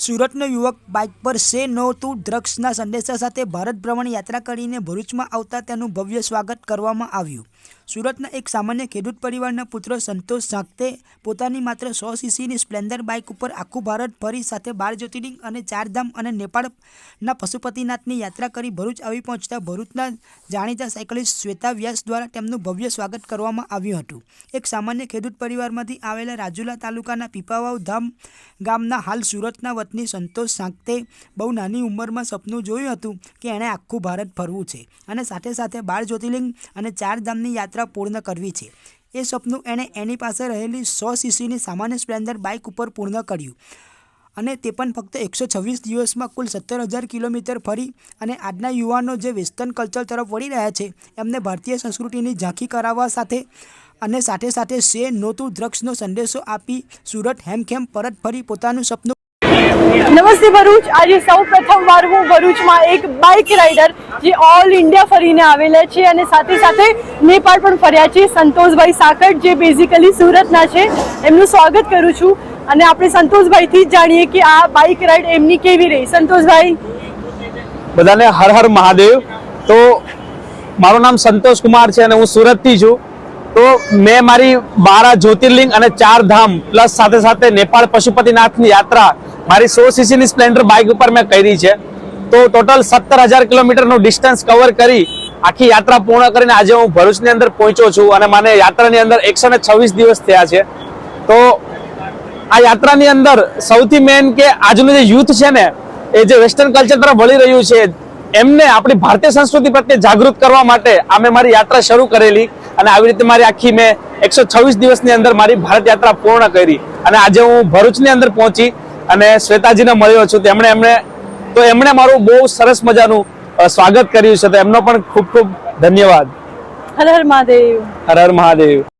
સુરતનો યુવક બાઇક પર સે નો ટુ ડ્રગ્સના સંદેશા સાથે ભારત ભ્રમણ યાત્રા કરીને ભરૂચમાં આવતા તેનું ભવ્ય સ્વાગત કરવામાં આવ્યું. સુરતના એક સામાન્ય ખેડૂત પરિવારના પુત્ર સંતોષ ઝાંખતે પોતાની માત્ર સો સીસીની સ્પ્લેન્ડર બાઇક ઉપર આખું ભારત ફરી સાથે બાર જ્યોતિર્લિંગ અને ચારધામ અને નેપાળના પશુપતિનાથની યાત્રા કરી ભરૂચ આવી પહોંચતા ભરૂચના જાણીતા સાયકલિસ્ટ શ્વેતા વ્યાસ દ્વારા તેમનું ભવ્ય સ્વાગત કરવામાં આવ્યું હતું. એક સામાન્ય ખેડૂત પરિવારમાંથી આવેલા રાજુલા તાલુકાના પીપાવાવ ધામ ગામના હાલ સુરતના વતની સંતોષ સાંકતે બહુ નાની ઉંમરમાં સપનું જોયું હતું કે એણે આખું ભારત ફરવું છે અને સાથે સાથે બાર જ્યોતિર્લિંગ અને ચાર ધામની યાત્રા પૂર્ણ કરવી છે. એ સપનું એણે એની પાસે રહેલી સો સીસીની સામાન્ય સ્પ્લેન્ડર બાઇક ઉપર પૂર્ણ કર્યું. અને તે પણ ફક્ત એકસો છવ્વીસ દિવસમાં કુલ સત્તર હજાર કિલોમીટર ફરી અને આજના યુવાનો જે વેસ્ટર્ન કલ્ચર તરફ વળી રહ્યા છે, એમને ભારતીય સંસ્કૃતિની ઝાંખી કરાવવા સાથે અને સાથે સાથે સે નોતું ડ્રગ્સનો સંદેશો આપી સુરત હેમખેમ પરત ફરી પોતાનું સપનું નમસ્તે ભરૂચ. આજે સૌ પ્રથમ વાર હું ભરૂચમાં એક બાઇક રાઇડર જે ઓલ ઇન્ડિયા ફરીને આવેલા છે અને સાથે સાથે નેપાળ પણ ફર્યા છે. સંતોષભાઈ સાકટ જે બેઝિકલી સુરતના છે, એમનું સ્વાગત કરું છું. અને આપણે સંતોષભાઈથી જ જાણીએ કે આ બાઇક રાઇડ એમની કેવી રહી. સંતોષભાઈ. બધાને હર હર મહાદેવ. તો મારું નામ સંતોષ કુમાર છે અને હું સુરતથી છું. તો મેં મારી બારા જ્યોતિર્લિંગ અને ચાર ધામ પ્લસ સાથે સાથે નેપાળ પશુપતિનાથની યાત્રા, મારી સો સીસીની સ્પ્લેન્ડર બાઇક ઉપર મેં કરી છે. તો ટોટલ સત્તર હજાર કિલોમીટરનું ડિસ્ટન્સ કવર કરી આખી યાત્રા પૂર્ણ કરીને આજે હું ભરૂચની અંદર પહોંચ્યો છું અને મને યાત્રાની અંદર એકસો દિવસ થયા છે. તો આ યાત્રાની અંદર સૌથી મેન કે આજનું જે યુથ છે ને, એ જે વેસ્ટર્ન કલ્ચર તરફ વળી રહ્યું છે, એમને આપણી ભારતીય સંસ્કૃતિ પ્રત્યે જાગૃત કરવા માટે આ મેં મારી યાત્રા શરૂ કરેલી. અને આવી રીતે મારી આખી મેં એકસો છવ્વીસ દિવસની અંદર મારી ભારત યાત્રા પૂર્ણ કરી. અને આજે હું ભરૂચની અંદર પહોંચી અને શ્વેતાજીને મળ્યો છું. તેમણે એમણે તો એમણે મારું બહુ સરસ મજાનું સ્વાગત કર્યું છે. તો એમનો પણ ખૂબ ખૂબ ધન્યવાદ. હર હર મહાદેવ. હર હર મહાદેવ.